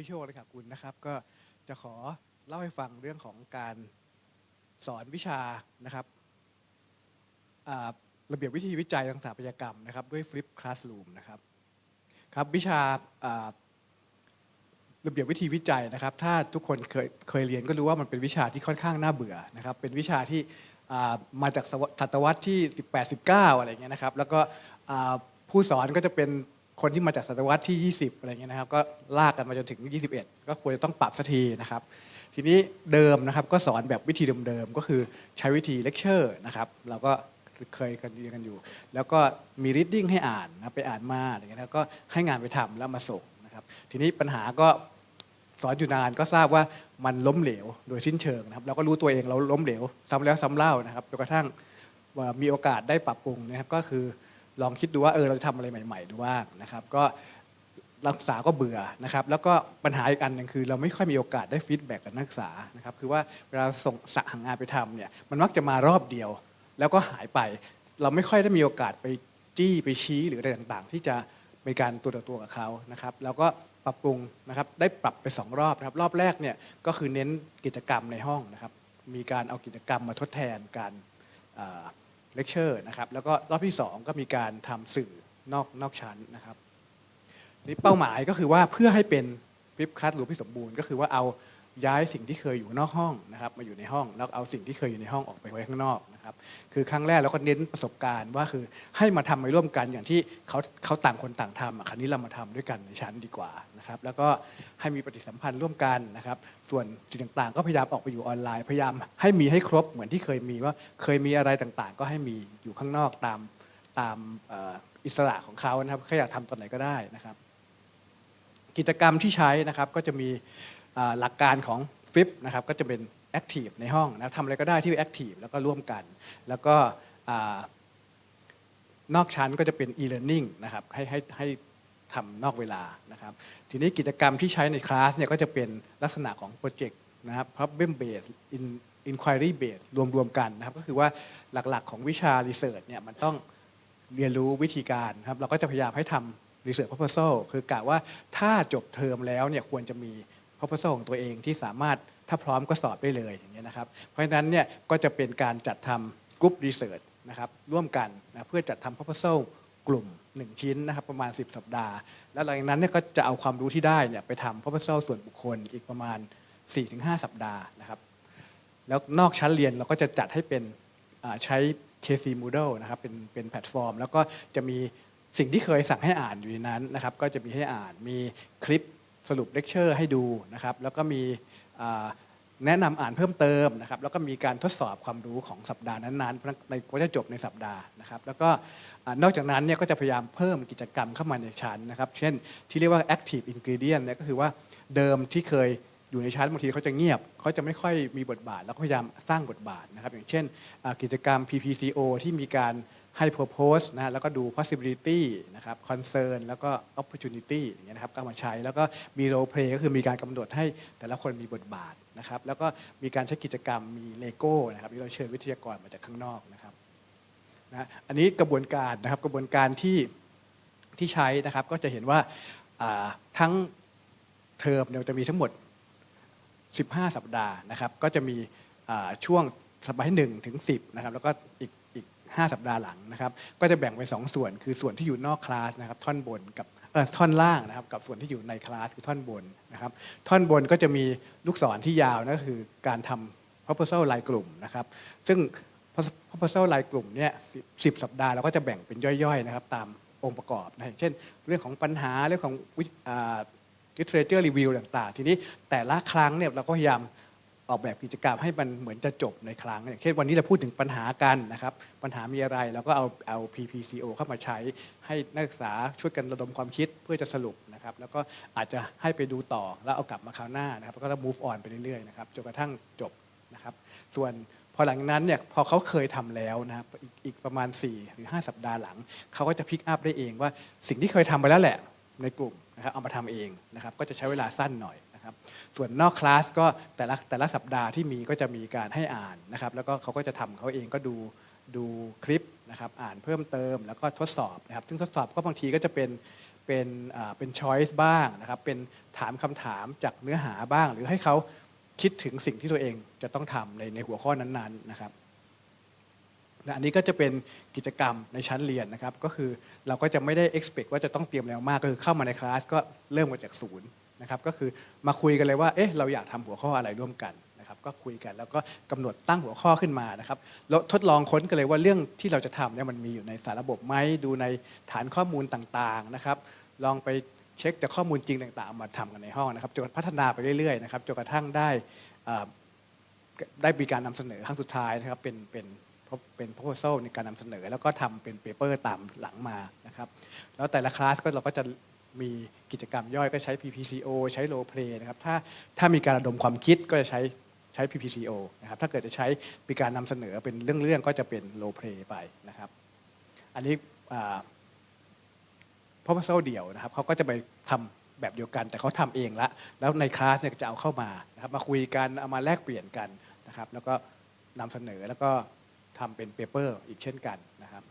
สวัสดีครับอ่าผมอภิโชคเลยครับคุณนะครับ ก็จะขอเล่าให้ฟังเรื่องของการสอนวิชานะครับระเบียบวิธีวิจัยทางสถาปัตยกรรมนะครับ ด้วย Flip Classroom นะครับครับวิชาระเบียบวิธีวิจัยนะครับ ถ้าทุกคนเคยเคยเรียนก็รู้ว่ามันเป็นวิชาที่ค่อนข้างน่าเบื่อนะครับ เป็นวิชาที่มาจากศตวรรษที่ 18 19 อะไรเงี้ยนะครับ แล้วก็ผู้สอนก็จะเป็น คนที่มาจากศตวรรษที่ 20 อะไรเงี้ยนะครับ ก็ลากกันมาจนถึง 21 ก็ควรจะต้องปรับสักทีนะครับ ทีนี้เดิมนะครับก็สอนแบบวิธีเดิมๆ ก็คือใช้วิธีเลคเชอร์นะครับ เราก็เคยกันเรียนกันอยู่ แล้วก็มี reading ให้อ่านนะไปอ่านมาอะไรเงี้ยแล้วก็ให้งานไปทำแล้วมาส่งนะครับ ทีนี้ปัญหาก็สอนอยู่นานก็ทราบว่ามันล้มเหลวโดยสิ้นเชิงนะครับ เราก็รู้ตัวเองเราล้มเหลวซ้ำแล้วซ้ำเล่านะครับจนกระทั่งว่ามีโอกาสได้ปรับปรุงนะครับก็คือ ลองคิดดูว่าเออเราจะทำอะไรใหม่ๆดูบ้างนะครับ ก็นักศึกษาก็เบื่อนะครับ แล้วก็ปัญหาอีกอันหนึ่งคือ เราไม่ค่อยมีโอกาสได้ฟีดแบ็กกับนักศึกษานะครับคือว่าเวลาส่งสั่งงานไปทำเนี่ยมันมักจะมารอบเดียว แล้วก็หายไป เราไม่ค่อยได้มีโอกาสไปจี้ไปชี้หรืออะไรต่างๆ ที่จะมีการตัวต่อตัวกับเขานะครับ แล้วก็ปรับปรุงนะครับได้ปรับไปสองรอบนะครับ รอบแรกเนี่ยก็คือเน้นกิจกรรมในห้องนะครับ มีการเอากิจกรรมมาทดแทนการ เลคเชอร์นะครับแล้วก็รอบที่สองก็มีการทำสื่อนอกนอกชั้นนะครับนี่เป้าหมายก็คือว่าเพื่อให้เป็นฟิปคัดหรือที่สมบูรณ์ก็คือว่าเอา ย้ายสิ่งที่เคยอยู่นอกห้องนะครับมาอยู่ในห้องแล้วเอาสิ่งที่เคยอยู่ในห้องออกไปไว้ข้างนอกนะครับคือครั้งแรกเราก็เน้นประสบการณ์ว่าคือให้มาทำไปร่วมกันอย่างที่เขาเขาต่างคนต่างทำอะครั้นี้เรามาทำด้วยกันในชั้นดีกว่านะครับแล้วก็ให้มีปฏิสัมพันธ์ร่วมกันนะครับส่วนสิ่งต่างๆ ก็พยายามออกไปอยู่ออนไลน์พยายามให้มีให้ครบเหมือนที่เคยมีว่าเคยมีอะไรต่างๆ ก็ให้มีอยู่ข้างนอกตามตามอิสระของเขานะครับเขาอยากทำตอนไหนก็ได้นะครับ กิจกรรมที่ใช้นะครับก็จะมี หลักการของฟิปนะครับก็จะเป็นแอคทีฟในห้องนะทำอะไรก็ได้ที่แอคทีฟแล้วก็ร่วมกัน แล้วก็นอกชั้นก็จะเป็น e-learning นะครับให้ให้ให้ทำนอกเวลานะครับ ทีนี้กิจกรรมที่ใช้ในคลาสเนี่ยก็จะเป็นลักษณะของโปรเจกต์นะครับ problem based in inquiry based รวมๆกันนะครับ ก็คือว่าหลักๆของวิชา research เนี่ยมันต้องเรียนรู้วิธีการครับ เราก็จะพยายามให้ทำ research proposal คือกะว่าถ้าจบเทอมแล้วเนี่ยควรจะมี proposal ของตัวเองที่สามารถถ้าพร้อมก็สอบได้เลยอย่างเงี้ยนะครับ เพราะฉะนั้นเนี่ยก็จะเป็นการจัดทำ group research นะครับร่วมกันนะเพื่อจัดทำ proposal กลุ่ม 1 ชิ้นนะครับประมาณ 10 สัปดาห์ แล้วหลังจากนั้นเนี่ยก็จะเอาความรู้ที่ได้เนี่ยไปทำ proposal ส่วนบุคคลอีกประมาณ 4-5 สัปดาห์นะครับแล้วนอกชั้นเรียนเราก็จะจัดให้เป็นใช้ KC Moodle นะครับเป็นเป็นแพลตฟอร์ม แล้วก็จะมีสิ่งที่เคยสั่งให้อ่านอยู่ในนั้นนะครับ ก็จะมีให้อ่านมีคลิป สรุปเลคเชอร์ให้ดูนะครับ แล้วก็มีแนะนำอ่านเพิ่มเติมนะครับ แล้วก็มีการทดสอบความรู้ของสัปดาห์นั้นๆเพราะฉะนั้นในก็จะจบในสัปดาห์นะครับ แล้วก็นอกจากนั้นเนี่ยก็จะพยายามเพิ่มกิจกรรมเข้ามาในชั้นนะครับ เช่นที่เรียกว่า active ingredient เนี่ยก็คือว่าเดิมที่เคยอยู่ในชั้นบางทีเขาจะเงียบเขาจะไม่ค่อยมีบทบาท แล้วก็พยายามสร้างบทบาทนะครับ อย่างเช่นกิจกรรม PPCO ที่มีการ ให้ purpose นะฮะแล้วก็ดู possibility นะครับ concern แล้วก็ opportunity อย่างเงี้ยนะครับก็ามาใช้แล้วก็มี role play ก็คือมีการกำหนดให้แต่ละคนมีบทบาทนะครับแล้วก็มีการใช้กิจกรรมมีเลโก้นะครับที่เราเชิญวิทยากรมาจากข้างนอกนะครับนะอันนี้กระบวนการนะครับกระบวนการที่ที่ใช้นะครับก็จะเห็นว่าาทั้งเทอมเนี่ยจะมีทั้งหมด 15 สัปดาห์นะครับ ก็จะมีช่วงสัปดาห์ที่1ถึง 10 นะครับ แล้วก็อีก 5 สัปดาห์หลังนะครับก็จะแบ่งเป็นสองส่วนคือส่วนที่อยู่นอกคลาสนะครับท่อนบนกับเอ่อท่อนล่างนะครับกับส่วนที่อยู่ในคลาสคือท่อนบนนะครับท่อนบนก็จะมีลูกศรที่ยาวนั่นก็คือการทำ proposal รายกลุ่มนะครับซึ่ง proposal รายกลุ่มเนี่ย10สัปดาห์เราก็จะแบ่งเป็นย่อยๆนะครับตามองค์ประกอบนะเช่น เรื่องของปัญหาเรื่องของวิอ่า literature review ต่างๆ ทีนี้แต่ละครั้งเนี่ยเราก็พยายาม ออกแบบกิจกรรมให้มันเหมือนจะจบในครั้งอย่างเช่นวันนี้เราพูดถึงปัญหากันนะครับ ปัญหามีอะไรเราก็เอาเอา PPCO เข้ามาใช้ให้นักศึกษาช่วยกันระดมความคิดเพื่อจะสรุปนะครับ แล้วก็อาจจะให้ไปดูต่อแล้วเอากลับมาคราวหน้านะครับแล้วก็ move on ไปเรื่อยๆนะครับจนกระทั่งจบนะครับ ส่วนพอหลังนั้นเนี่ยพอเขาเคยทำแล้วนะครับอีกประมาณ 4 หรือ 5 สัปดาห์หลัง เขาก็จะพิกอัพได้เองว่าสิ่งที่เคยทำไปแล้วแหละในกลุ่มนะครับเอามาทำเองนะครับก็จะใช้เวลาสั้นหน่อย นะครับส่วนนอกคลาสก็แต่ละแต่ละสัปดาห์ที่มีก็จะมีการให้อ่านนะครับแล้วก็เขาก็จะทำเขาเองก็ดูดูคลิปนะครับอ่านเพิ่มเติมแล้วก็ทดสอบนะครับซึ่งทดสอบก็บางทีก็จะเป็นเป็นเป็น choice บ้างนะครับเป็นถามคำถามจากเนื้อหาบ้าง หรือให้เขาคิดถึงสิ่งที่ตัวเองจะต้องทำในในหัวข้อนั้นๆนะครับอันนี้ก็จะเป็นกิจกรรมในชั้นเรียนนะครับ ก็คือเราก็จะไม่ได้ expect ว่าจะต้องเตรียมอะไรมากก็คือเข้ามาในคลาสก็เริ่มมาจากศูนย์ นะครับก็คือมาคุยกันเลยว่าเอ๊ะเราอยากทำหัวข้ออะไรร่วมกันนะครับก็คุยกันแล้วก็กำหนดตั้งหัวข้อขึ้นมานะครับแล้วทดลองค้นกันเลยว่าเรื่องที่เราจะทำเนี่ยมันมีอยู่ในสารระบบไหมดูในฐานข้อมูลต่างๆนะครับ ลองไปเช็คจากข้อมูลจริงต่างๆ มาทำกันในห้องนะครับจนพัฒนาไปเรื่อยๆนะครับจนกระทั่งได้ได้มีการนำเสนอครั้งสุดท้ายนะครับเป็นเป็นเป็น proposal ในการนำเสนอ แล้วก็ทำเป็นเปเปอร์ตามหลังมานะครับแล้วแต่ละคลาสก็เราก็จะ มีกิจกรรมย่อยก็ใช้ PPCO ใช้ role play นะครับถ้าถ้ามีการระดมความคิดก็จะใช้ใช้ PPCO นะครับถ้าเกิดจะใช้มีการนำเสนอเป็นเรื่องๆก็จะเป็น role play ไปนะครับ อันนี้อ่า proposal เดี่ยวนะครับเขาก็จะไปทำแบบเดียวกัน แต่เขาทำเองละแล้วในคลาสเนี่ยจะเอาเข้ามานะครับมาคุยกันเอามาแลกเปลี่ยนกันนะครับ แล้วก็นำเสนอแล้วก็ทำเป็นเปเปอร์อีกเช่นกันนะครับ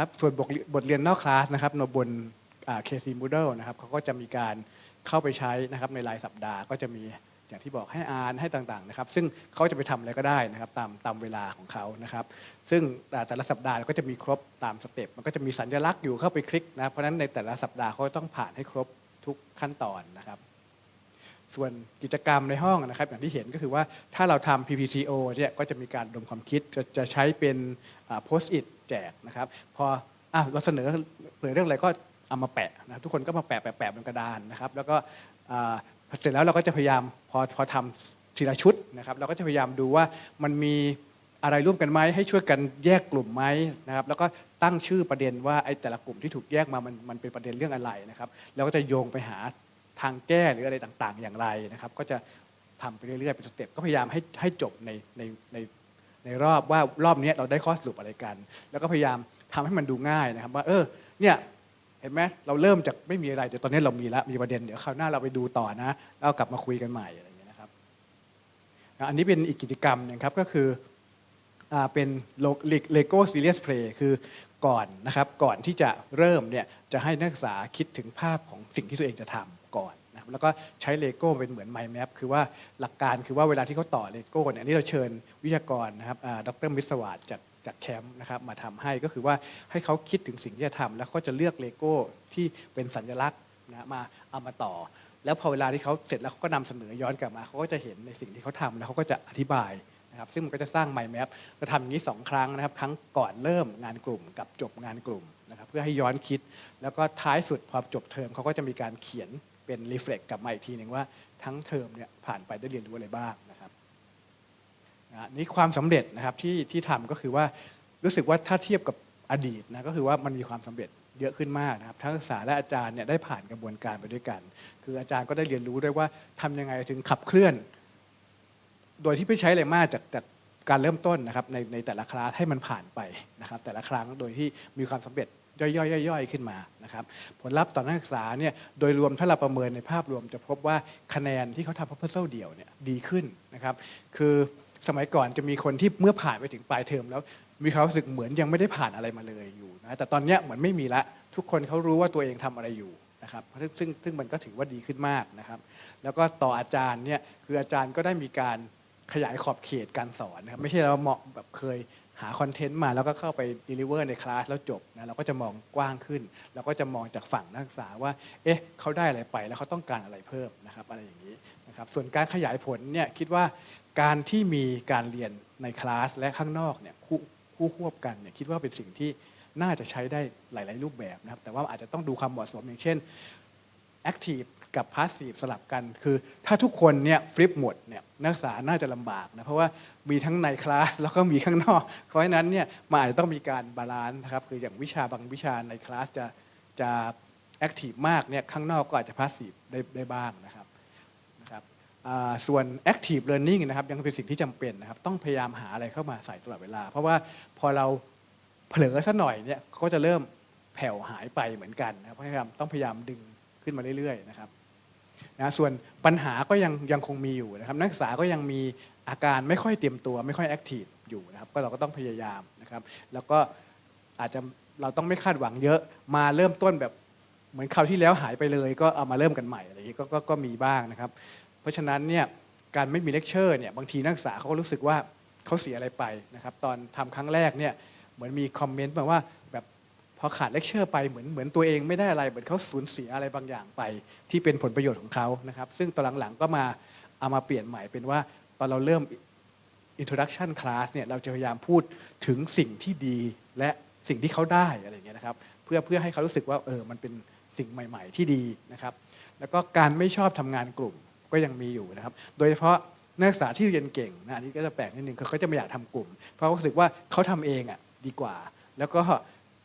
ครับส่วนบทเรียนนอกคลาสนะครับบน KC Moodle นะครับเขาก็จะมีการเข้าไปใช้นะครับในรายสัปดาห์ก็จะมีอย่างที่บอกให้อ่านให้ต่างๆนะครับ ซึ่งเขาจะไปทำอะไรก็ได้นะครับตามตามเวลาของเขานะครับ ซึ่งแต่ละสัปดาห์ก็จะมีครบตามสเต็ปมันก็จะมีสัญลักษณ์อยู่เข้าไปคลิกนะเพราะฉะนั้นในแต่ละสัปดาห์เขาต้องผ่านให้ครบทุกขั้นตอนนะครับ ส่วนกิจกรรมในห้องนะครับ อย่างที่เห็นก็คือว่าถ้าเราทำ PPCO เนี่ยก็จะมีการดมความคิดจะจะใช้เป็นโพสต์อิทแจกนะครับ พออะเราเสนอเเรื่องอะไรก็ เอามาแปะนะครับทุกคนก็มาแปะแปะแปะบนกระดานนะครับแล้วก็เสร็จแล้วเราก็จะพยายามพอพอทำทีละชุดนะครับเราก็จะพยายามดูว่ามันมีอะไรร่วมกันไหมให้ช่วยกันแยกกลุ่มไหมนะครับแล้วก็ตั้งชื่อประเด็นว่าไอ้แต่ละกลุ่มที่ถูกแยกมามันมันเป็นประเด็นเรื่องอะไรนะครับแล้วก็จะโยงไปหาทางแก้หรืออะไรต่างๆ อย่างไรนะครับก็จะทำไปเรื่อยๆเป็นสเต็ปก็พยายามให้ให้จบในในในในรอบว่ารอบนี้เราได้ข้อสรุปอะไรกัน แล้วก็พยายามทำให้มันดูง่ายนะครับว่าเออเนี่ย เห็นไหมเราเริ่มจากไม่มีอะไรเดี๋ยวตอนนี้เรามีแล้วมีประเด็นเดี๋ยวคราวหน้าเราไปดูต่อนะแล้วกลับมาคุยกันใหม่อะไรอย่างเงี้ยนะครับอันนี้เป็นอีกกิจกรรมหนึงครับก็คืออเป็นเลโก้ซีเรียสเพลย์คือก่อนนะครับก่อนที่จะเริ่มเนี่ยจะให้นักศึกษาคิดถึงภาพของสิ่งที่ตัวเองจะทำก่อนนะครับแล้วก็ใช้เลโก้เป็นเหมือน mind map คือว่าหลักการคือว่าเวลาที่เขาต่อเลโก้เนี่ยอันนี่เราเชิญวิทยากรนะครับอ่าดรมิสวัสดจาก จากแคมป์นะครับมาทำให้ก็คือว่าให้เขาคิดถึงสิ่งที่จะทำแล้วก็จะเลือกเลโก้ที่เป็นสัญลักษณ์นะมาเอามาต่อ แล้วพอเวลาที่เขาเสร็จแล้วเขาก็นำเสนอย้อนกลับมาเขาก็จะเห็นในสิ่งที่เขาทำแล้วเขาก็จะอธิบายนะครับซึ่งมันก็จะสร้าง mind map จะทำอย่างนี้สองครั้งนะครับ ครั้งก่อนเริ่มงานกลุ่มกับจบงานกลุ่มนะครับเพื่อให้ย้อนคิด แล้วก็ท้ายสุดพอจบเทอมเขาก็จะมีการเขียนเป็นรีเฟล็กกลับมาอีกทีหนึ่งว่าทั้งเทอมเนี่ยผ่านไปได้เรียนรู้อะไรบ้างนะ นะนี่ความสำเร็จนะครับที่ที่ทำก็คือว่ารู้สึกว่าถ้าเทียบกับอดีตนะก็คือว่ามันมีความสำเร็จเยอะขึ้นมากนะครับทั้งศึกษาและอาจารย์เนี่ยได้ผ่านกระบวนการไปด้วยกัน คืออาจารย์ก็ได้เรียนรู้ด้วยว่าทำยังไงถึงขับเคลื่อน โดยที่ไม่ใช้อะไรมากจากจากการเริ่มต้นนะครับในในแต่ละคลาสให้มันผ่านไปนะครับ แต่ละครั้งโดยที่มีความสำเร็จย่อยๆย่อยๆขึ้นมานะครับ ผลลัพธ์ต่อนักศึกษาเนี่ยโดยรวมถ้าเราประเมินในภาพรวมจะพบว่าคะแนนที่เขาทำ proposal เดี่ยวเนี่ยดีขึ้นนะครับ คือ สมัยก่อนจะมีคนที่เมื่อผ่านไปถึงปลายเทอมแล้วมีความรู้สึกเหมือนยังไม่ได้ผ่านอะไรมาเลยอยู่นะแต่ตอนนี้เหมือนไม่มีละทุกคนเขารู้ว่าตัวเองทำอะไรอยู่นะครับซึ่งซึ่งมันก็ถือว่าดีขึ้นมากนะครับ แล้วก็ต่ออาจารย์เนี่ยคืออาจารย์ก็ได้มีการขยายขอบเขตการสอนนะครับไม่ใช่เราเหมาะแบบเคยหาคอนเทนต์มาแล้วก็เข้าไป deliver ในคลาสแล้วจบนะเราก็จะมองกว้างขึ้น เราก็จะมองจากฝั่งนักศึกษาว่าเอ๊ะเขาได้อะไรไปแล้วเขาต้องการอะไรเพิ่มนะครับอะไรอย่างนี้นะครับส่วนการขยายผลเนี่ยคิดว่า การที่มีการเรียนในคลาสและข้างนอกเนี่ยคู่คู่ควบกันเนี่ยคิดว่าเป็นสิ่งที่น่าจะใช้ได้หลาย ๆ รูปแบบนะครับ แต่ว่าอาจจะต้องดูความเหมาะสมอย่างเช่น Active กับ Passive สลับกัน คือถ้าทุกคนเนี่ยฟลิปหมดเนี่ยนักศึกษาน่าจะลำบากนะ เพราะว่ามีทั้งในคลาสแล้วก็มีข้างนอก เพราะฉะนั้นเนี่ยมันอาจจะต้องมีการบาลานซ์นะครับ คืออย่างวิชาบางวิชาในคลาสจะจะแอคทีฟมากเนี่ยข้างนอกก็อาจจะ Passive ได้ได้บ้างนะครับ ส่วน Active Learning นะครับยังเป็นสิ่งที่จำเป็นนะครับต้องพยายามหาอะไรเข้ามาใส่ตลอดเวลา เพราะว่าพอเราเผลอสัหน่อยเนี่ยเขาก็จะเริ่มแผ่วหายไปเหมือนกันนะครับพยายามต้องพยายามดึงขึ้นมาเรื่อยๆนะครับนะส่วนปัญหาก็ยังยังคงมีอยู่นะครับ นักศึกษาก็ยังมีอาการไม่ค่อยเตรียมตัว ไม่ค่อยแอคทีฟอยู่นะครับก็เราก็ต้องพยายามนะครับแล้วก็อาจจะเราต้องไม่คาดหวังเยอะมาเริ่มต้นแบบเหมือนคราวที่แล้วหายไปเลย ก็เอามาเริ่มกันใหม่อะไรอย่างนี้ก็ก็มีบ้างนะครับ เพราะฉะนั้นเนี่ยการไม่มีเลคเชอร์เนี่ยบางทีนักศึกษาเขาก็รู้สึกว่าเขาเสียอะไรไปนะครับตอนทำครั้งแรกเนี่ยเหมือนมีคอมเมนต์มาว่าแบบพอขาดเลคเชอร์ไปเหมือนเหมือนตัวเองไม่ได้อะไรเหมือนเขาสูญเสียอะไรบางอย่างไป ที่เป็นผลประโยชน์ของเขานะครับซึ่งตอนหลังๆก็มาเอามาเปลี่ยนใหม่เป็นว่าตอนเราเริ่ม introduction class เนี่ยเราจะพยายามพูดถึงสิ่งที่ดีและสิ่งที่เขาได้อะไรเงี้ยนะครับเพื่อเพื่อให้เขารู้สึกว่าเออมันเป็นสิ่งใหม่ ๆ ที่ดีนะครับแล้วก็การไม่ชอบทำงานกลุ่ม ก็ยังมีอยู่นะครับ โดยเฉพาะนักศึกษาที่เรียนเก่งนะอันนี้ก็จะแปลกนิดนึงเขาจะไม่อยากทำกลุ่ม เพราะรู้สึกว่าเขาทำเองอะดีกว่า แล้วก็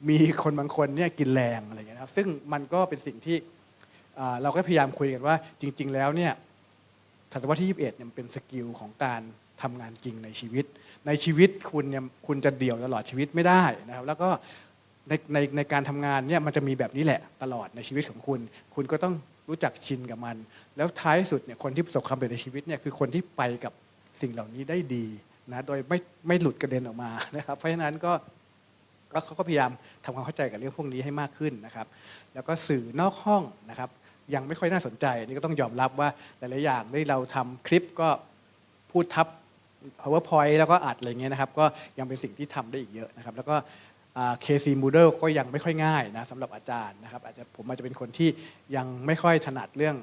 มีคนบางคนเนี่ยกินแรงอะไรอย่างเงี้ยนะครับ ซึ่งมันก็เป็นสิ่งที่เราก็พยายามคุยกันว่าจริง ๆ แล้วเนี่ยศตวรรษที่ 21เนี่ยมันเป็นสกิลของการทำงานจริงในชีวิต ในชีวิตคุณเนี่ยคุณจะเดี่ยวตลอดชีวิตไม่ได้นะครับ แล้วก็ในในในการทำงานเนี่ยมันจะมีแบบนี้แหละตลอดในชีวิตของคุณ คุณก็ต้อง รู้จักชินกับมัน แล้วท้ายสุดเนี่ยคนที่ประสบความสำเร็จในชีวิตเนี่ยคือคนที่ไปกับสิ่งเหล่านี้ได้ดีนะโดยไม่ไม่หลุดกระเด็นออกมานะครับเพราะฉะนั้นก็ก็เขาก็พยายามทำความเข้าใจกับเรื่องพวกนี้ให้มากขึ้นนะครับ แล้วก็สื่อนอกห้องนะครับ ยังไม่ค่อยน่าสนใจอันนี่ก็ต้องยอมรับว่าหลายๆอย่างที่เราทำคลิปก็พูดทับ powerpoint แล้วก็อัดอะไรเงี้ยนะครับ ก็ยังเป็นสิ่งที่ทำได้อีกเยอะนะครับ แล้วก็ เคซีมูเดลก็ยังไม่ค่อยง่ายนะสำหรับอาจารย์นะครับอาจจะผมอาจจะเป็นคนที่ยังไม่ค่อยถนัดเรื่อง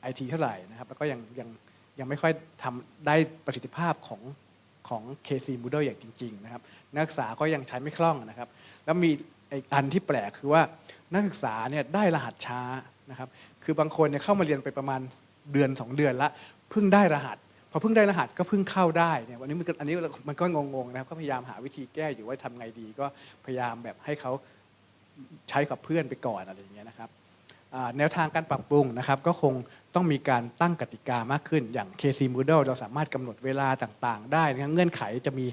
ไอทีเท่าไหร่นะครับแล้วก็ยังยังยังไม่ค่อยทำได้ประสิทธิภาพของของ KC Moodle อย่างจริงๆนะครับนักศึกษาก็ยังใช้ไม่คล่องนะครับแล้วมีอีกอันที่แปลกคือว่านักศึกษาเนี่ยได้รหัสช้านะครับคือบางคนเนี่ยเข้ามาเรียนไปประมาณเดือน 2 เดือนละเพิ่งได้รหัส พอเพิ่งได้รหัสก็เพิ่งเข้าได้เนี่ยวันนี้มันอันนี้มันก็งงๆนะครับก็พยายามหาวิธีแก้อยู่ว่าทำไงดี ก็พยายามแบบให้เขาใช้กับเพื่อนไปก่อนอะไรอย่างเงี้ยนะครับแนวทางการปรับปรุงนะครับก็คงต้องมีการตั้งกติกามากขึ้นอย่าง KC Moodle เราสามารถกำหนดเวลาต่างๆ ได้นะเงื่อนไขจะมี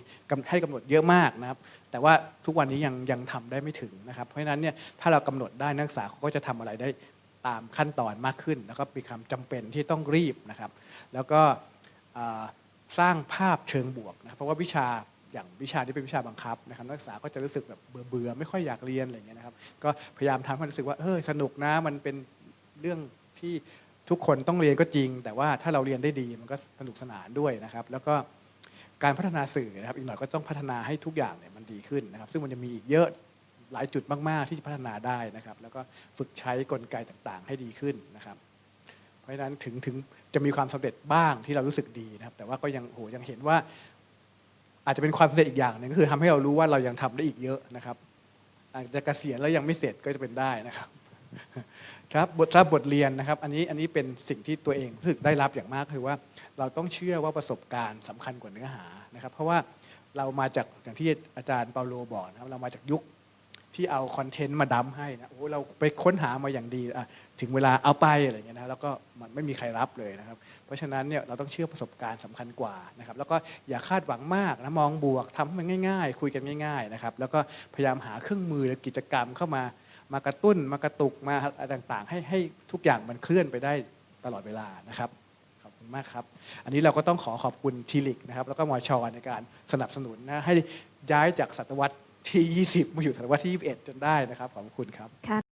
ให้กำหนดเยอะมากนะครับ แต่ว่าทุกวันนี้ยังยังทำได้ไม่ถึงนะครับ เพราะฉะนั้นเนี่ยถ้าเรากำหนดได้นักศึกษาเขาก็จะทำอะไรได้ตามขั้นตอนมากขึ้น แล้วก็มีความจำเป็นที่ต้องรีบนะครับ แล้วก็ สร้างภาพเชิงบวกนะครับเพราะว่าวิชาอย่างวิชาที่เป็นวิชาบังคับนะครับนักศึกษาก็จะรู้สึกแบบเบื่อๆไม่ค่อยอยากเรียนอะไรเงี้ยนะครับก็พยายามทำให้รู้สึกว่าเออสนุกนะมันเป็นเรื่องที่ทุกคนต้องเรียนก็จริง แต่ว่าถ้าเราเรียนได้ดีมันก็สนุกสนานด้วยนะครับแล้วก็การพัฒนาสื่อนะครับอีกหน่อยก็ต้องพัฒนาให้ทุกอย่างเนี่ยมันดีขึ้นนะครับ ซึ่งมันจะมีอีกเยอะหลายจุดมาก ๆ ที่พัฒนาได้นะครับ แล้วก็ฝึกใช้กลไกต่างๆ ให้ดีขึ้นนะครับ เพราะฉะนั้นถึงถึงจะมีความสำเร็จบ้างที่เรารู้สึกดีนะครับ แต่ว่าก็ยังโหยังเห็นว่า อาจจะเป็นความสำเร็จอีกอย่างหนึ่งก็คือทำให้เรารู้ว่าเรายังทำได้อีกเยอะนะครับอาจจะเกษียณแล้วยังไม่เสร็จก็จะเป็นได้นะครับครับบทรับบทเรียนนะครับ อันนี้อันนี้เป็นสิ่งที่ตัวเองรู้สึกได้รับอย่างมากคือว่าเราต้องเชื่อว่าประสบการณ์สำคัญกว่าเนื้อหานะครับ เพราะว่าเรามาจากอย่างที่อาจารย์เปาโลบอกนะครับ เรามาจากยุคที่เอาคอนเทนต์มาดัมให้นะโอ้เราไปค้นหามาอย่างดีอะ ถึงเวลาเอาไปอะไรเงี้ยนะแล้วก็มันไม่มีใครรับเลยนะครับ เพราะฉะนั้นเนี่ยเราต้องเชื่อประสบการณ์สำคัญกว่านะครับแล้วก็อย่าคาดหวังมากนะมองบวกทำให้มันง่าย ๆ คุยกันง่ายๆนะครับแล้วก็พยายามหาเครื่องมือหรือกิจกรรมเข้ามามากระตุ้นมากระตุกมาอะไรต่างๆ ให้ให้ทุกอย่างมันเคลื่อนไปได้ตลอดเวลานะครับขอบคุณมากครับ อันนี้เราก็ต้องขอขอบคุณทีลิกนะครับแล้วก็มอชอในการสนับสนุนนะให้ย้ายจากศตวรรษที่ 20 มาอยู่ศตวรรษที่ 21 จนได้นะครับขอบคุณครับ